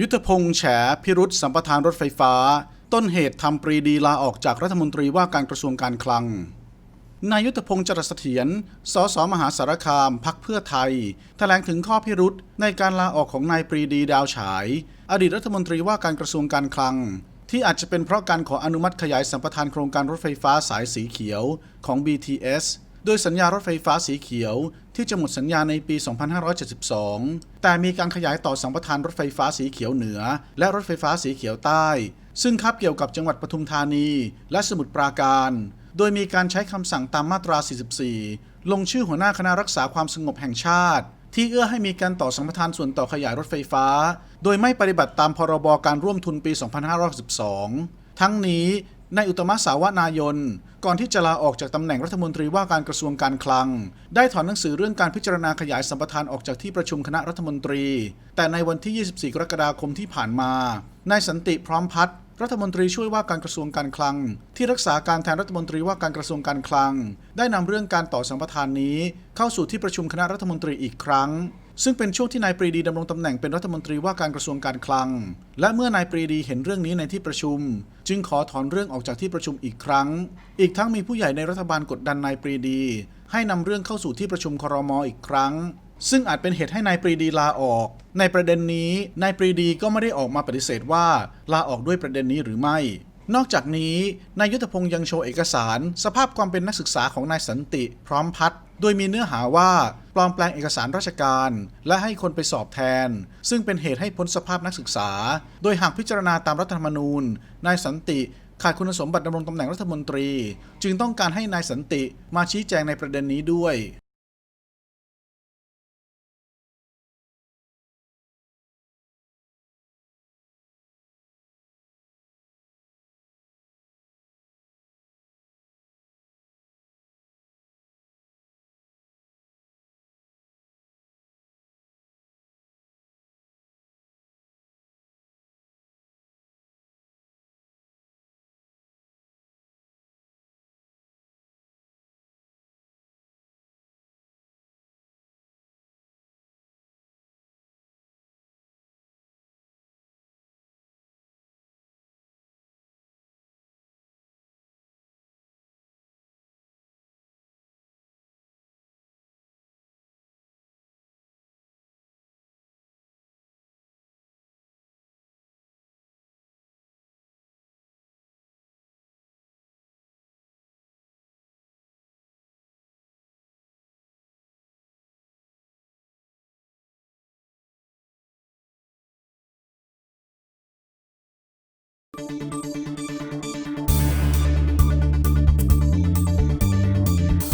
ยุทธพงษ์แฉพิรุษสัมปทานรถไฟฟ้า ต้นเหตุทำปรีดีลาออกจากรัฐมนตรีว่าการกระทรวงการคลังนายยุทธพงษ์จรัสเถียร สสมหาสารคาม พักเพื่อไทย แถลงถึงข้อพิรุษในการลาออกของนายปรีดีดาวฉาย อดีตรัฐมนตรีว่าการกระทรวงการคลัง ที่อาจจะเป็นเพราะการขออนุมัติขยายสัมปทานโครงการรถไฟฟ้าสายสีเขียวของ BTS โดยสัญญารถไฟฟ้าสีเขียวที่จะหมดสัญญาในปี 2572 แต่มีการขยายต่อสัมปทานรถไฟฟ้าสีเขียวเหนือ และรถไฟฟ้าสีเขียวใต้ ซึ่งคับเกี่ยวกับจังหวัดปทุมธานี และสมุทรปราการ โดยมีการใช้คำสั่งตามมาตรา 44 ลงชื่อหัวหน้าคณะรักษาความสงบแห่งชาติ ที่เอื้อให้มีการต่อสัมปทานส่วนต่อขยายรถไฟฟ้า โดยไม่ปฏิบัติตามพรบการร่วมทุนปี 2562ทั้งนี้ นายอุตมะสาวนายน ก่อนที่จะลาออกจากตำแหน่งรัฐมนตรีว่าการกระทรวงการคลัง ได้ถอนหนังสือเรื่องการพิจารณาขยายสัมปทานออกจากที่ประชุมคณะรัฐมนตรี แต่ในวันที่ 24 กรกฎาคมที่ผ่านมา นายสันติพร้อมพัฒน์รัฐมนตรีช่วยว่าการกระทรวงการคลัง ที่รักษาการแทนรัฐมนตรีว่าการกระทรวงการคลัง ได้นำเรื่องการต่อสัมปทานนี้ เข้าสู่ที่ประชุมคณะรัฐมนตรีอีกครั้ง ซึ่งเป็นช่วงที่นายปรีดีดำรงตำแหน่งเป็นรัฐมนตรีว่าการกระทรวงการคลัง และเมื่อนายปรีดีเห็นเรื่องนี้ในที่ประชุม จึงขอถอนเรื่องออกจากที่ประชุมอีกครั้ง อีกทั้งมีผู้ใหญ่ในรัฐบาลกดดันนายปรีดี ให้นำเรื่องเข้าสู่ที่ประชุมครมอีกครั้ง ซึ่งอาจเป็นเหตุให้นายปรีดีลาออก ในประเด็นนี้นายปรีดีก็ไม่ได้ออกมาปฏิเสธว่าลาออกด้วยประเด็นนี้หรือไม่นอกจากนี้นายยุทธพงศ์ยังโชว์เอกสาร สภาพความเป็นนักศึกษาของนายสันติ พร้อมพัฒน์โดยมีเนื้อหาว่า ลอมแปลงเอกสารราชการ และให้คนไปสอบแทน ซึ่งเป็นเหตุให้พ้นสภาพนักศึกษา โดยหากพิจารณาตามรัฐธรรมนูญ นายสันติขาดคุณสมบัติดำรงตำแหน่งรัฐมนตรี จึงต้องการให้นายสันติมาชี้แจงในประเด็นนี้ด้วย Thank you